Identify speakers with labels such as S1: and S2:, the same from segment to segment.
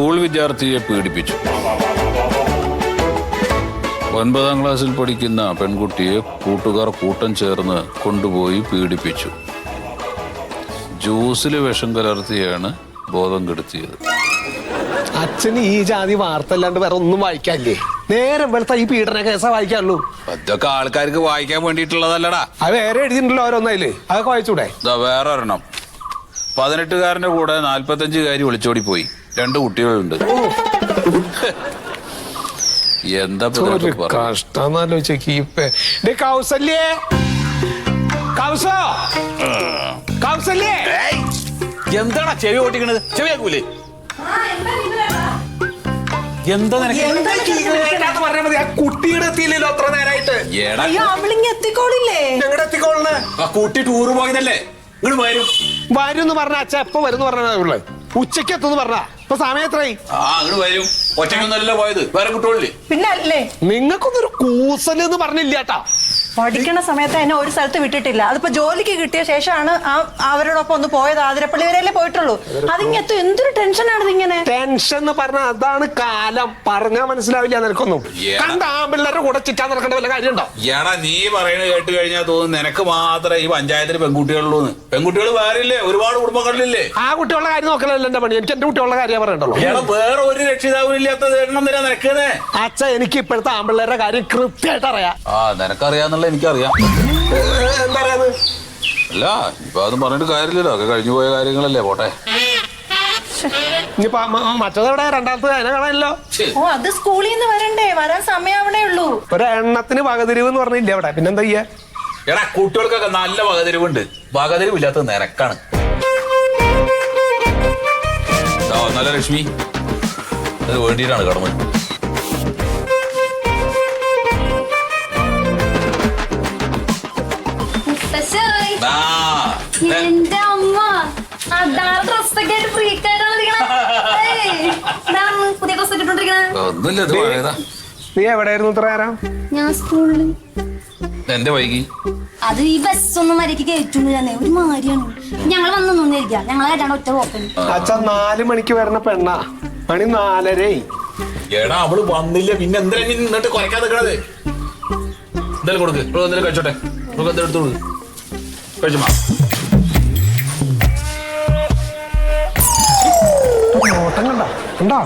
S1: School വിദ്യാർത്ഥിയെ പീഡിപ്പിച്ചു. ഒൻപതാം ക്ലാസ്സിൽ പഠിക്കുന്ന പെൺകുട്ടിയെ കൂട്ടുകാർ കൂട്ടം ചേർന്ന് കൊണ്ടുപോയി പീഡിപ്പിച്ചു. ജ്യൂസിൽ വിഷം കലർത്തിയാണ് ബോധം കെടുത്തിയത്.
S2: അച്ഛന് ഈ ജാതി വാർത്ത അല്ലാണ്ട് വേറെ ഒന്നും വായിക്കാല്ലേ നേരെ വെളുത്ത ഈ പീഡന കേസാ വായിക്കാറുള്ളൂ
S1: അതൊക്കെ ആൾക്കാർക്ക് വായിക്കാൻ വേണ്ടിയിട്ടുള്ളതല്ലടാ.
S2: അത് വേറെ എഴുതിയിട്ടുണ്ടല്ലോ ഓരോന്നായില്ലേ അതൊക്കെ വായിച്ചൂടെ?
S1: വേറെ ഒരെണ്ണം പതിനെട്ടുകാരന്റെ കൂടെ നാല്പത്തഞ്ചുകാരി ഒളിച്ചോടി പോയി രണ്ട് കുട്ടികളുണ്ട്. എന്താ
S2: ഡേ കൗസല്യേ. കൗസോ? കൗസല്യേ.
S3: എന്താടാ ചെവി ഓട്ടിക്കണത് ചെവി ആക്കൂലേ എന്താ
S2: കുട്ടിയുടെ എത്തിയില്ലല്ലോ അത്ര ഞങ്ങളുടെ എത്തിക്കോളിന്?
S3: ആ കുട്ടി ടൂറ് പോയതല്ലേ? ഇങ്ങോട്ട് വരും.
S2: വരും എന്ന് പറഞ്ഞ അച്ഛ എപ്പോ വരും പറഞ്ഞ ഉച്ചയ്ക്ക് എത്തുന്ന് പറഞ്ഞ. ഇപ്പൊ സമയം എത്രയായി?
S3: ആ അങ്ങോട്ട് വരും. ഒറ്റയ്ക്കൊന്നല്ല പോയത്. വേറെ കുട്ടികളില്ലേ?
S4: പിന്നെ അല്ലേ
S2: നിങ്ങൾക്കൊന്നൊരു കൂസൽ എന്ന് പറഞ്ഞില്ല
S4: പഠിക്കണ സമയത്ത് എന്നെ ഒരു സ്ഥലത്ത് വിട്ടിട്ടില്ല. അതിപ്പോ ജോലിക്ക് കിട്ടിയ ശേഷമാണ് ആ- അവരോടൊപ്പം ഒന്ന് പോയത് ആതിരപ്പള്ളി വരെയല്ലേ പോയിട്ടുള്ളൂ. അതിങ്ങെത്തും എന്തൊരു ടെൻഷനാണ് ഇങ്ങനെ
S2: ടെൻഷൻ എന്ന് പറഞ്ഞാൽ അതാണ് കാലം. പറഞ്ഞാ മനസ്സിലാവില്ല നിനക്കൊന്നും.
S1: Yeah.
S2: കണ്ട ആമ്പിള്ളേരുടെ കൂടെ ചിറ്റാൻ നടക്കേണ്ട വല്ല കാര്യമുണ്ടോ?
S1: എടാ നീ പറയുന്നത് കേട്ട് കഴിഞ്ഞാൽ തോന്നുന്നു നിനക്ക് മാത്രമേ ഈ പഞ്ചായത്തിൽ പെൺകുട്ടികളുള്ളൂ പെൺകുട്ടികൾ വേറില്ലേ? ഒരുപാട് കുടുംബങ്ങളിലില്ലേ?
S2: ആ കുട്ടികളുടെ കാര്യം നോക്കലല്ല എന്റെ പണി. എനിക്ക് എന്റെ കുട്ടികളുടെ കാര്യം പറയണ്ടല്ലോ.
S1: എടാ വേറെ ഒരു രക്ഷിതാവും ഇല്ലാത്ത എണ്ണം തരാ നിനക്കുന്നേ
S2: അച്ഛ എനിക്ക് ഇപ്പോഴത്തെ ആമ്പിള്ളേരുടെ കാര്യം കൃത്യമായിട്ട് അറിയാം.
S1: ആ നിനക്കറിയാന്നുള്ള എനിക്കറിയാം.
S2: എന്താ പറയാത്
S1: അല്ല ഇപ്പൊ അതും പറഞ്ഞിട്ട് കാര്യമില്ലല്ലോ. ഒക്കെ കഴിഞ്ഞു പോയ കാര്യങ്ങളല്ലേ പോട്ടെ.
S2: ഇനിയിപ്പോ മറ്റേതെവിടെ രണ്ടാമത്തെ അതിനെ കാണാനല്ലോ.
S4: ഓ അത് സ്കൂളിൽ നിന്ന് വരണ്ടേ? വരാൻ സമയാവണേ ഉള്ളൂ.
S2: ഒരു എണ്ണത്തിന് വകതിരിവ് എന്ന് പറഞ്ഞില്ല അവിടെ? പിന്നെന്താ ചെയ്യാ?
S1: എടാ കുട്ടികൾക്കൊക്കെ നല്ല വകതിരിവുണ്ട്. വകതിരിവില്ലാത്തത് നിരക്കാണ് നല്ല ലക്ഷ്മി. അത് വേണ്ടിയിട്ടാണ് കടമ
S2: നീ എവിടെയായിരുന്നു ഇത്ര നേരം
S5: ഞാൻ സ്കൂളിൽ
S1: എന്റെ വൈകി.
S5: അത് ഈ ബസ്സൊന്നും വരയ്ക്ക് കയറ്റുന്നു തന്നെ ഒരു മാരിയാണ് ഞങ്ങൾ വന്നു നിന്നിരിക്കാം. ഞങ്ങൾ കേട്ടാണ് ഒറ്റ പോക്കൻ
S2: അച്ഛ നാല് മണിക്ക് വരണ പെണ്ണാ. മണി നാലരേ
S1: എടാ അവൾ വന്നില്ല. പിന്നെ എന്തിനാ നീ നിന്നിട്ട് കുറയ്ക്കാൻ നിൽക്കണത് എന്തായാലും കൊടുക്ക്. ഇവിടെ എന്തെങ്കിലും കഴിച്ചോട്ടെ. നമുക്ക് എന്തെങ്കിലും എടുത്തു കഴിച്ചു മാ.
S2: ഓട്ടം കണ്ട? കണ്ടാ?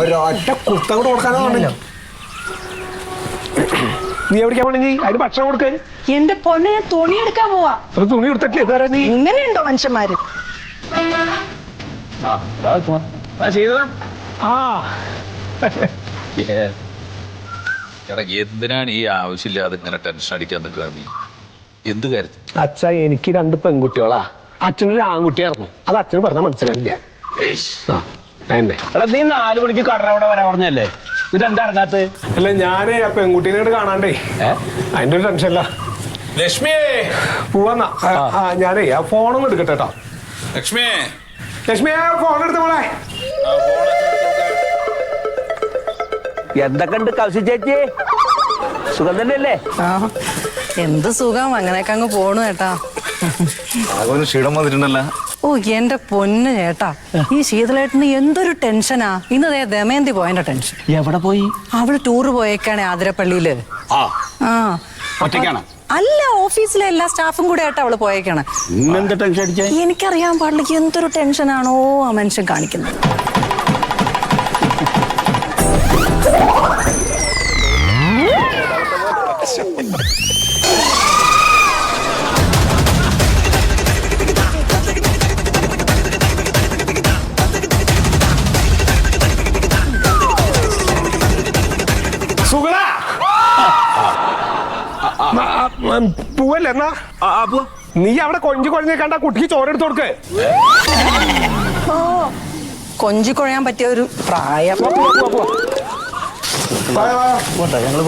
S2: ഒരൊറ്റ കുത്തം കൂടെ കൊടുക്കാനോ നീ എവിടേക്കാ പോണെങ്കി നീ? അതിന് ഭക്ഷണം കൊടുക്ക.
S4: എന്റെ പൊന്നെ ഞാൻ തുണിയെടുക്കാൻ പോവാ.
S2: തുണി കൊടുത്തിട്ടില്ലേ ഇതുവരെ നീ.
S4: ഇങ്ങനെയുണ്ടോ മനുഷ്യന്മാര്?
S2: ആ
S1: എടാ എന്തിനാണ് ഈ ആവശ്യമില്ലാതെ ഇങ്ങനെ ടെൻഷൻ അടിക്കാൻ നിൽക്കുക നീ? എന്ത് കാര്യത്തിൽ
S2: അച്ഛ എനിക്ക് രണ്ട് പെൺകുട്ടികളാ. അച്ഛനൊരു ആൺകുട്ടിയായിരുന്നു. അത് അച്ഛന് പറഞ്ഞാൽ ആ. എന്നെ
S6: എടാ നീ നാല് മണിക്ക് കടറവിടെ വരാൻ പറഞ്ഞല്ലേ എന്നിട്ട് എന്താ ഇറങ്ങാത്ത
S2: അല്ല ഞാനേ ആ പെൺകുട്ടീനോട് കാണാണ്ടേ. അതിന്റെ ഒരു ടെൻഷനില്ല.
S1: ലക്ഷ്മിയേ
S2: പോവാന്നാ. ആ, ആ. ഞാനേ ആ ഫോണൊന്നും എടുക്കട്ടെ കേട്ടോ
S1: ലക്ഷ്മിയേ
S2: ലക്ഷ്മി ആ ഫോൺ എടുത്ത മോളെ.
S6: എന്തൊക്കെ ഉണ്ട് കൗശി ചേച്ചി? സുഖം തന്നെയല്ലേ?
S4: എന്ത് സുഖം. അങ്ങനെയൊക്കെ അങ്ങ് പോണു ചേട്ടാ
S3: ഒരു ക്ഷീണം വന്നിട്ടുണ്ടല്ലോ.
S4: ഓ എന്റെ പൊന്ന് ചേട്ടാ. ഈ ശീതളേട്ടന് എന്തൊരു ടെൻഷനാ? ഇന്ന് ദേ ദമയന്തി പോയതിന്റെ ടെൻഷൻ.
S6: എവിടെ പോയി?
S4: അവൾ ടൂറ് പോയേക്കാണ് ആതിരപ്പള്ളിയിൽ.
S6: ആ ഒറ്റയ്ക്കാണോ?
S4: അല്ല ഓഫീസിലെ എല്ലാ സ്റ്റാഫും കൂടെ ആയിട്ട് അവൾ പോയേക്കാണ്. എനിക്കറിയാൻ പാടില്ല എന്തൊരു ടെൻഷനാണോ ആ മനുഷ്യൻ കാണിക്കുന്നത്.
S2: പൂവല്ലേ എന്നാ? നീ അവിടെ കൊഞ്ചി കൊഴഞ്ഞ കണ്ട കുട്ടിക്ക് ചോരെടുത്ത് കൊടുക്ക്.
S4: ഓ കൊഞ്ചി കുഴയാൻ പറ്റിയ ഒരു പ്രായം.
S2: പോ, പോ, പോ, പോ. വാ, വാ, വാ.
S6: പോട്ടെ
S2: ഞങ്ങൾ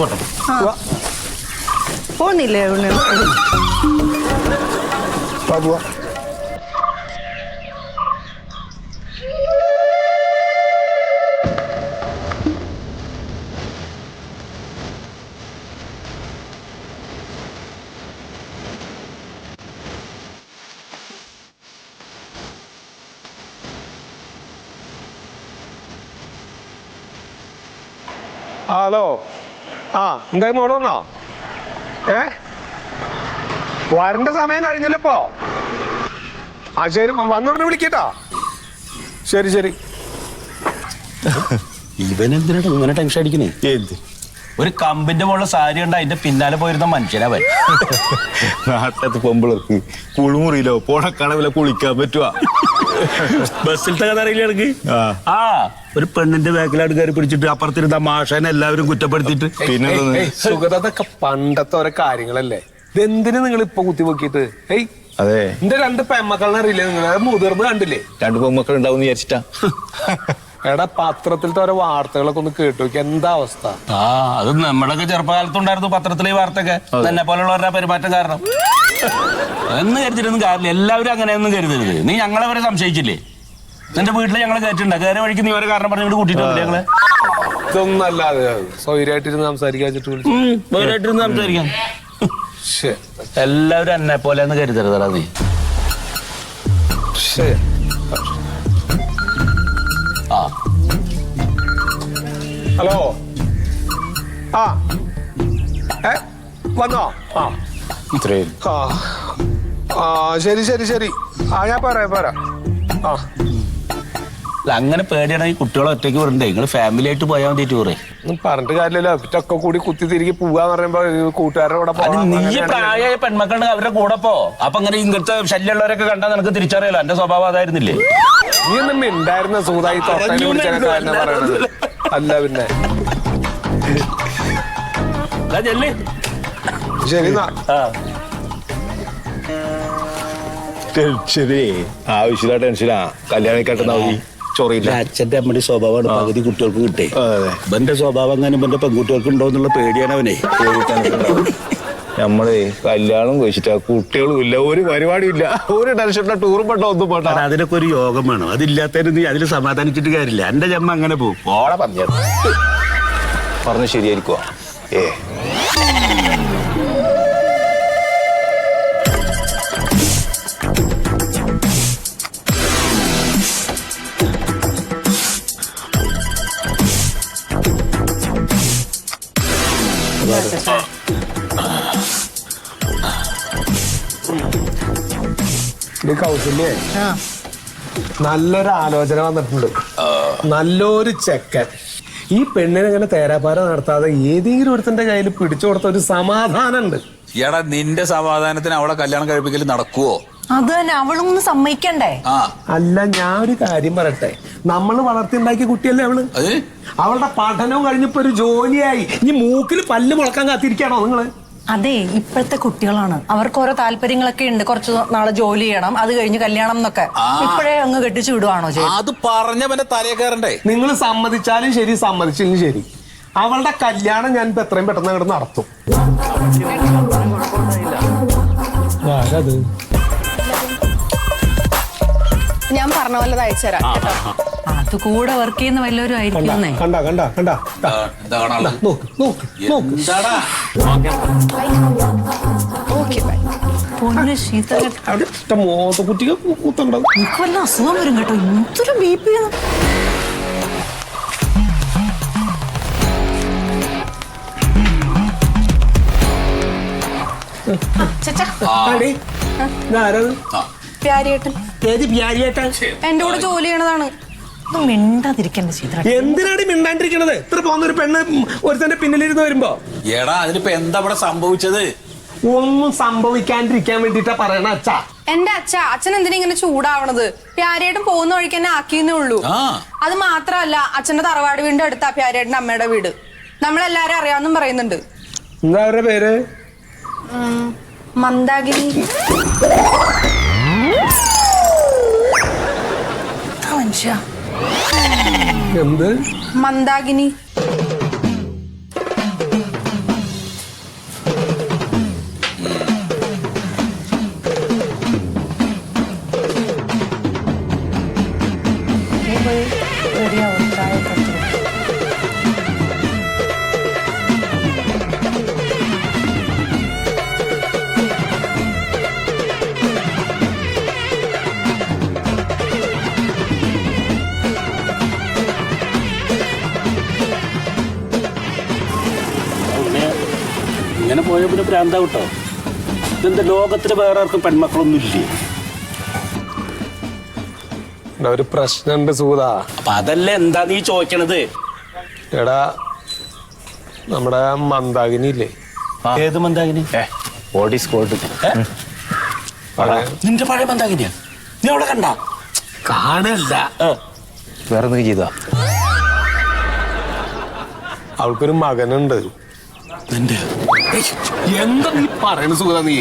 S2: ഹലോ ആ എന്തായി മോൾ വന്നോ? ഏ? വരണ്ട സമയം കഴിഞ്ഞല്ലോ ഇപ്പോ ആ ശരി വന്നോണ്ട് വിളിക്കട്ടോ. ശരി ശരി.
S6: ഇവൻ എന്തിനാണ് ഇങ്ങനെ ടെൻഷൻ അടിക്കണേ
S3: എന്ത്?
S6: ഒരു കമ്പിന്റെ മുകളിൽ സാരി ഉണ്ട് അതിന്റെ പിന്നാലെ പോയിരുന്ന മനുഷ്യനവൻ
S3: നാട്ടിലത്തെ പൊമ്പിളർക്ക് കുളിമുറിയിലോ പോണക്കടവിലോ കുളിക്കാൻ പറ്റുവാ.
S6: ബസ്സിലത്തെ കഥ അറിയില്ല എനിക്ക്
S3: ആ.
S6: ആ ഒരു പെണ്ണിന്റെ ബാക്കിലാണ് കയറി പിടിച്ചിട്ട് അപ്പുറത്തിരുന്ന മാഷനെ എല്ലാവരും കുറ്റപ്പെടുത്തിട്ട്
S3: പിന്നെ സുഗതൊക്കെ
S2: സുഗതതൊക്കെ പണ്ടത്തെ ഓരോ കാര്യങ്ങളല്ലേ? ഇതെന്തിനു നിങ്ങൾ ഇപ്പൊ കുത്തി നോക്കിയിട്ട് ഏയ്
S3: അതെ.
S2: എന്റെ രണ്ട് പെമ്മക്കളെ അറിയില്ലേ നിങ്ങൾ മുതിർന്ന് കണ്ടില്ലേ?
S3: രണ്ട് പെമ്മക്കൾ ഉണ്ടാവും വിചാരിച്ചിട്ടാ.
S2: എടാ പത്രത്തിലത്തെ ഓരോ വാർത്തകളൊക്കെ ഒന്ന് കേട്ടു എന്താ അവസ്ഥ?
S6: ആ അത് നമ്മുടെയൊക്കെ ചെറുപ്പകാലത്തുണ്ടായിരുന്നു പത്രത്തിലെ ഈ വാർത്തയൊക്കെ. തന്നെ പോലുള്ളവരുടെ പെരുമാറ്റം കാരണം. എന്ന് കരുതിരുന്നു കാര്യമില്ല. എല്ലാവരും അങ്ങനെയൊന്നും കരുതരുത്. നീ ഞങ്ങളെ വരെ സംശയിച്ചില്ലേ? നിന്റെ വീട്ടിൽ ഞങ്ങൾ കയറ്റിണ്ട കയറി വഴിക്ക് നീ ഒരു കാരണം പറഞ്ഞു കൂട്ടിയിട്ടുണ്ട് ഞങ്ങൾ.
S2: ഇതൊന്നും അല്ലാതെ സ്വൈരായിട്ടിരുന്ന് സംസാരിക്കാൻ വെച്ചിട്ട് വിളിച്ചു.
S6: വേറായിട്ടിരുന്ന് സംസാരിക്കാം.
S2: ശ്ശേ,
S6: എല്ലാവരും എന്നെ പോലെ എന്ന് കരുതരുതടാ നീ.
S2: ശ്ശേ.
S6: ആ.
S2: ഹലോ. ആ. ഏ വന്നോ? ആ.
S3: ഇത്രയും.
S2: ആ. ആ ശരി ശരി ശരി. ആ ഞാൻ പറയാം പറയാം ആ.
S6: അല്ല, അങ്ങനെ പേടിയാണെങ്കിൽ കുട്ടികളെ ഒറ്റയ്ക്ക് വിടണ്ടേ? നിങ്ങൾ ഫാമിലി ആയിട്ട് പോയാൽ മതി ടൂറ്
S2: പറഞ്ഞിട്ട് കാര്യമില്ലല്ലോ. ഒറ്റൊക്കെ കൂടി കുത്തി തിരികെ പോവാന്ന് പറയുമ്പോ കൂട്ടുകാരുടെ കൂടെ
S6: അത് നീ പ്രായമായ പെൺമക്കളുണ്ട് അവരുടെ കൂടെ പോ. അപ്പൊ അങ്ങനെ ഇങ്ങനത്തെ ശല്യമുള്ളവരൊക്കെ കണ്ടാൽ നിനക്ക് തിരിച്ചറിയാലോ? എന്റെ സ്വഭാവം അതായിരുന്നില്ലേ?
S2: നീ ഒന്നും ഉണ്ടായിരുന്ന സൂതായി പറയണത് അല്ല പിന്നെ. ശരി
S3: ആവശ്യമില്ല ടെൻഷനാ. കല്യാണം നോക്കി മതി. ചൊറിയില്ല.
S6: അച്ഛന്റെ അമ്മയുടെ സ്വഭാവമാണ്. പകുതി കുട്ടികൾക്ക് കിട്ടേ. ഇവന്റെ സ്വഭാവം അങ്ങനെ ഇവന്റെ പെൺകുട്ടികൾക്ക് ഉണ്ടോ എന്നുള്ള പേടിയാണ് അവനെ.
S3: നമ്മളെ കല്യാണം കഴിച്ചിട്ടാ കുട്ടികളും ഇല്ല. ഒരു പരിപാടിയും ഇല്ല. ഒരു ടെൻഷനില്ല ടൂറും പെട്ടോ ഒന്നും പോട്ടെ
S6: അതിനൊക്കെ ഒരു യോഗം വേണം. അതില്ലാത്തതിന് നീ അതിൽ സമാധാനിച്ചിട്ട് കാര്യമില്ല. എന്റെ ജമ്മ അങ്ങനെ പോകും. ഓളെ പറഞ്ഞു
S3: പറഞ്ഞു ശരിയായിരിക്കുവാ? ഏ.
S2: കൗസല്യേ. നല്ലൊരു ആലോചന വന്നിട്ടുണ്ട്. നല്ലൊരു ചെക്കൻ. ഈ പെണ്ണിനെ ഇങ്ങനെ തേരാപ്പാര നടത്താതെ ഏതെങ്കിലും ഒരുത്തന്റെ കയ്യിൽ പിടിച്ചു കൊടുത്ത ഒരു സമാധാനം ഉണ്ട്
S1: എടാ നിന്റെ സമാധാനത്തിന് അവളെ കല്യാണം കഴിപ്പിക്കൽ നടക്കുവോ?
S4: അത് തന്നെ അവളൊന്നും സമ്മതിക്കണ്ടേ?
S2: അല്ല ഞാൻ ഒരു കാര്യം പറയട്ടെ. നമ്മൾ വളർത്തിണ്ടാക്കിയ കുട്ടിയല്ലേ അവൾ?
S1: അത്?
S2: അവളുടെ പഠനവും കഴിഞ്ഞപ്പോ ഒരു ജോലിയായി. ഇനി മൂക്കിൽ പല്ല് മുളക്കാൻ കാത്തിരിക്കാണോ നിങ്ങൾ?
S4: അതെ ഇപ്പോഴത്തെ കുട്ടികളാണ്. അവർക്ക് ഓരോ താല്പര്യങ്ങളൊക്കെ ഉണ്ട്. കുറച്ച് നാളെ ജോലി ചെയ്യണം. അത് കഴിഞ്ഞ് കല്യാണം എന്നൊക്കെ. ഇപ്പോഴേ അങ്ങ് കെട്ടിച്ചു വിടുവാണോ
S1: അത് പറഞ്ഞവന്റെ തലയെ കയറണ്ടേ
S2: നിങ്ങൾ സമ്മതിച്ചാലും ശരി സമ്മതിച്ചില്ലെങ്കിൽ ശരി. അവളുടെ കല്യാണം ഞാൻ ഇപ്പൊ എത്രയും പെട്ടെന്ന് അങ്ങോട്ട് നടത്തും.
S7: ഞാൻ പറഞ്ഞ പോലെ അയച്ചുതരാം കേട്ടോ.
S4: അത് കൂടെ വർക്ക് ചെയ്യുന്ന വല്ലവരും ആയിരിക്കുന്നേ
S2: കണ്ട കണ്ട കണ്ട നോക്ക് നോക്ക്
S4: പൊന്നു ശീതള
S2: അവിടെ
S4: എനിക്ക് വല്ല അസുഖം വരും കേട്ടോ. എന്തൊരു ബി പി
S7: എന്റെ കൂടെ ജോലി ചെയ്യണതാണ്.
S4: മിണ്ടാതിരിക്കണ്ട
S2: എന്തിനാടി മിണ്ടാണ്ടിരിക്കണത്? ഇത്ര പോകുന്ന ഒരു പെണ്ണ് ഒരുത്തന്റെ പിന്നിലിരുന്ന് വരുമ്പോ?
S1: എടാ അതിനിപ്പോ എന്താ ഇവിടെ സംഭവിച്ചത്?
S2: ഒന്നും സംഭവിക്കാണ്ടിരിക്കാൻ വേണ്ടിട്ടാ പറയണ അച്ഛ.
S7: എന്റെ അച്ഛ അച്ഛൻ എന്തിനാ ഇങ്ങനെ ചൂടാവണത്? പ്യാരേട്ടും പോകുന്ന വഴിക്ക് തന്നെ ആക്കിയെന്നേ ഉള്ളൂ.
S1: ആ.
S7: അത് മാത്രമല്ല അച്ഛന്റെ തറവാട് വീടിന്റെ അടുത്താ പ്യാരേട്ടന്റെ അമ്മയുടെ വീട്. നമ്മളെല്ലാരും അറിയാമെന്നും പറയുന്നുണ്ട്.
S2: എന്താ അവരുടെ പേര്?
S7: മന്ദാകിനി.
S4: മനുഷ്യ.
S2: എന്ത്?
S7: മന്ദാകിനി.
S6: പിന്നെ ഭ്രാന്താ കേട്ടോ. ഇതെന്താ ലോകത്തിൽ വേറെ ആർക്കും പെൺമക്കളൊന്നും ഇല്ലേ?
S2: എടാ, ഒരു പ്രശ്നമുണ്ട് സൂത.
S6: അപ്പൊ അതല്ലേ എന്താ നീ ചോദിക്കണത്?
S2: എടാ നമ്മുടെ മന്ദാകിനി ഇല്ലേ?
S6: ഏത് മന്ദാകിനി?
S3: ബോഡി
S2: സ്കോട്ട്
S6: നിന്റെ പഴയ മന്ദാകിനിയാ? നീ അവിടെ കണ്ട?
S2: കാണല്ല.
S3: വേറെ എന്തെങ്കിലും ചെയ്താ?
S2: അവൾക്കൊരു മകനുണ്ട്.
S6: നിന്റെ
S2: എന്താ നീ പറയണ സുഖ നീ?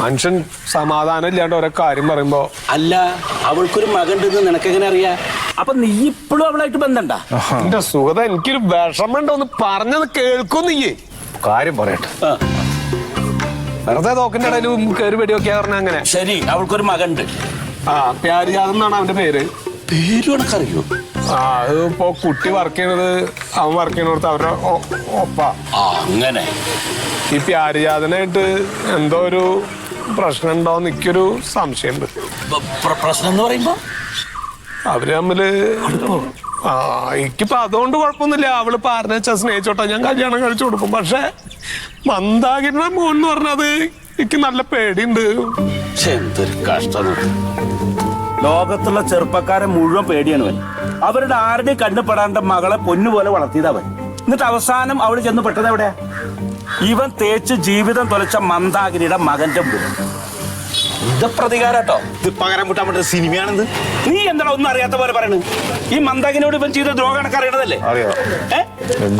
S2: മനുഷ്യൻ സമാധാനം ഇല്ലാണ്ട് ഓരോ കാര്യം പറയുമ്പോ
S6: അല്ല അവൾക്കൊരു മകണ്ടെന്ന് നിനക്കെങ്ങനെ അറിയാ? അപ്പൊ നീ ഇപ്പോഴും അവളായിട്ട് ബന്ധണ്ട?
S2: എന്റെ സുഖത എനിക്കൊരു വിഷമുണ്ട് ഒന്ന് പറഞ്ഞത് കേൾക്കും നീയേ
S3: കാര്യം പറയട്ടെ.
S2: വെറുതെ തോക്കിന്റെ ഇടയിൽ കയറി വെടിയൊക്കെ പറഞ്ഞ അങ്ങനെ.
S6: ശരി അവൾക്കൊരു മകണ്ട്
S2: ആ പ്യാരിജാത് എന്നാണ് അവന്റെ പേര്.
S6: പേര് കണക്കറിയോ?
S2: ആ അത് ഇപ്പോ കുട്ടി വർക്ക് ചെയ്യണത് അവൻ വർക്ക് ചെയ്യണോടത്ത് അവരുടെ ഒപ്പ.
S6: ആ അങ്ങനെ.
S2: ഈ പ്യാരിജാതനായിട്ട് എന്തോ ഒരു പ്രശ്നം ഉണ്ടോ എനിക്കൊരു സംശയമുണ്ട്.
S6: പ്രശ്നം എന്ന് പറയുമ്പോ?
S2: അവർ തമ്മിൽ ആ എനിക്കിപ്പോ അതുകൊണ്ട് കുഴപ്പമൊന്നുമില്ല. അവൾ പറഞ്ഞ വെച്ചാൽ സ്നേഹിച്ചോട്ടെ. ഞാൻ കല്യാണം കഴിച്ചു കൊടുക്കും. പക്ഷെ മന്ദാകിരണ മോൻ എന്ന് പറഞ്ഞത് എനിക്ക് നല്ല പേടിയുണ്ട്.
S6: എന്തൊരു കഷ്ടം ലോകത്തുള്ള ചെറുപ്പക്കാരെ മുഴുവൻ പേടിയാണ് അവരുടെ ആരുടെയും കണ്ണുപെടാണ്ട് മകളെ പൊന്നുപോലെ വളർത്തിയത് അവൻ എന്നിട്ട് അവസാനം അവൾ ചെന്ന് പെട്ടത് എവിടെയാ? ഇവൻ തേച്ച് ജീവിതം തൊലച്ച മന്ദാഗിരിയുടെ മകന്റെ മുമ്പിൽ. ഇത് പ്രതികാരട്ടോ
S3: ഇത് പകരം പറ്റുന്ന സിനിമയാണിത്.
S6: നീ എന്താണ് ഒന്നും അറിയാത്ത പോലെ പറയണത് ഈ മന്ദാകിനോട് ഇവൻ ചെയ്ത ദ്രോഹണക്ക് അറിയണതല്ലേ?
S3: അറിയാം.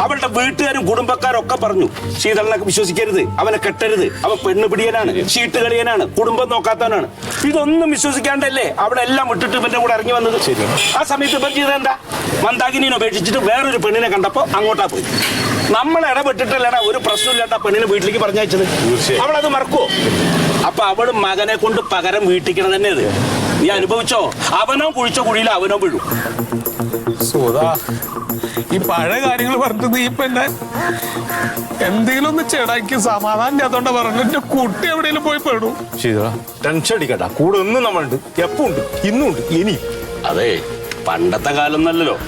S6: അവളുടെ വീട്ടുകാരും കുടുംബക്കാരും ഒക്കെ പറഞ്ഞു ശീതളിനെ വിശ്വസിക്കരുത്. അവനെ കെട്ടരുത്. അവൻ പെണ്ണ് പിടിയനാണ് ചീട്ട് കളിയനാണ് കുടുംബം നോക്കാത്തവനാണ്. ഇതൊന്നും വിശ്വസിക്കാണ്ടല്ലേ അവിടെ എല്ലാം വിട്ടിട്ട് ഇവന്റെ കൂടെ ഇറങ്ങി വന്നത്? ആ സമയത്ത് ഇവൻ ചെയ്ത എന്താ? മന്ദാകിനിനെ ഉപേക്ഷിച്ചിട്ട് വേറൊരു പെണ്ണിനെ കണ്ടപ്പോ അങ്ങോട്ടാ പോയി. നമ്മൾ ഇടപെട്ടിട്ടല്ലടാ ഒരു പ്രശ്നമില്ലാത്ത പെണ്ണിനെ വീട്ടിലേക്ക് പറഞ്ഞയച്ചത്? അവളത് മറക്കുവോ? അപ്പൊ അവൾ മകനെ കൊണ്ട് പകരം വീട്ടിക്കണം തന്നെ അത് നീ അനുഭവിച്ചോ? അവനോ കുഴിച്ച കുഴിയിൽ അവനോ വീഴും.
S2: സുധാ ഈ പഴയ കാര്യങ്ങൾ പറഞ്ഞത് നീ ഇപ്പൊ എന്നെ എന്തെങ്കിലും ഒന്ന് ചെടാക്കി സമാധാനം അതുകൊണ്ട് പറഞ്ഞു എന്റെ കുട്ടി എവിടെയെങ്കിലും പോയി പെടും.
S3: ശരി ടെൻഷൻ അടിക്കട്ട കൂടെ ഒന്നും നമ്മളുണ്ട്. എപ്പോ ഉണ്ട്. ഇന്നും ഉണ്ട്. ഇനി.
S6: അതെ പണ്ടത്തെ കാലം നല്ലല്ലോ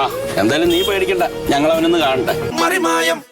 S6: ആ എന്തായാലും നീ പേടിക്കണ്ട. ഞങ്ങൾ അവനൊന്ന് കാണട്ടെ.
S1: മറിമായം.